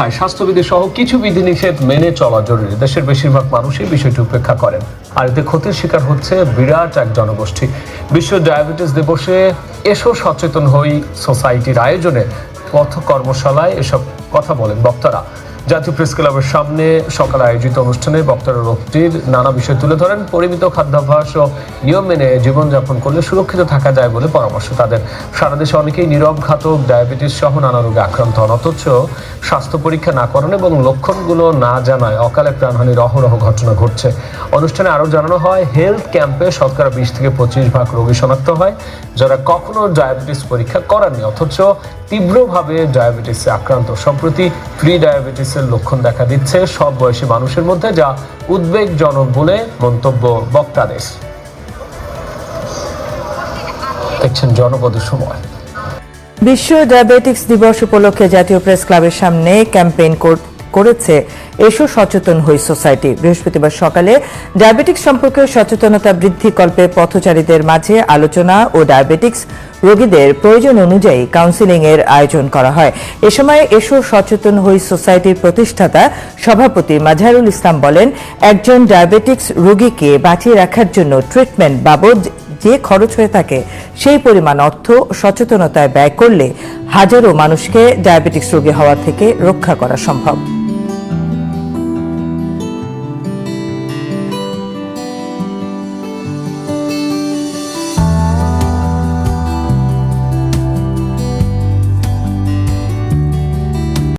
হয় স্বাস্থ্যবিধি সহ কিছু বিধিনিষেধ মেনে চলা জরুরি। দেশের বেশিরভাগ মানুষই বিষয়টি উপেক্ষা করেন। আর এতে ক্ষতির শিকার হচ্ছে বিরাট এক জনগোষ্ঠী। বিশ্ব ডায়াবেটিস দিবসে এসো সচেতন হই। সোসাইটির আয়োজনে পথ কর্মশালায় এসব কথা বলেন বক্তারা। জাতীয় প্রেস ক্লাবের সামনে সকালে আয়োজিত অনুষ্ঠানে বক্তারা রোগটির নানা বিষয় তুলে ধরেন। পরিমিত খাদ্যাভ্যাস ও নিয়ম মেনে জীবনযাপন করলে সুরক্ষিত থাকা যায় বলে পরামর্শ তাদের। সারা দেশে অনেকেই নীরব ঘাতক, ডায়াবেটিস সহ নানা রোগে আক্রান্ত হন। অথচ স্বাস্থ্য পরীক্ষা না করানো এবং লক্ষণগুলো না জানায় অকালে প্রাণহানির অহরহ ঘটনা ঘটছে। অনুষ্ঠানে আরও জানানো হয়, হেলথ ক্যাম্পে শতকরা বিশ থেকে পঁচিশ ভাগ রোগী শনাক্ত হয় যারা কখনো ডায়াবেটিস পরীক্ষা করাননি। অথচ তীব্রভাবে ডায়াবেটিসে আক্রান্ত। সম্প্রতি প্রি ডায়াবেটিসের লক্ষণ দেখা দিচ্ছে সব বয়সী মানুষের মধ্যে, যা উদ্বেগজনক বলে মন্তব্য বক্তাদের। দেখছেন জনপদের সময়। বিশ্ব ডায়াবেটিক্স দিবস উপলক্ষে জাতীয় প্রেস ক্লাবের সামনে ক্যাম্পেইন কর- করেছে। এসো সচেতন হই সোসাইটি। বৃহস্পতিবার সকালে ডায়াবেটিক্স সম্পর্কে সচেতনতা বৃদ্ধি কল্পে পথচারীদের মাঝে আলোচনা ও ডায়াবেটিক্স রোগীদের প্রয়োজন অনুযায়ী কাউন্সিলিং এর আয়োজন করা হয়। এ সময় এসো সচেতন হই সোসাইটির প্রতিষ্ঠাতা সভাপতি মাঝারুল ইসলাম বলেন, একজন ডায়াবেটিক্স রোগীকে বাঁচিয়ে রাখার জন্য ট্রিটমেন্ট বাবদ যে খরচ হয়ে থাকে, সেই পরিমাণ অর্থ সচেতনতায় ব্যয় করলে হাজারো মানুষকে ডায়াবেটিক্স রোগী হওয়া থেকে রক্ষা করা সম্ভব।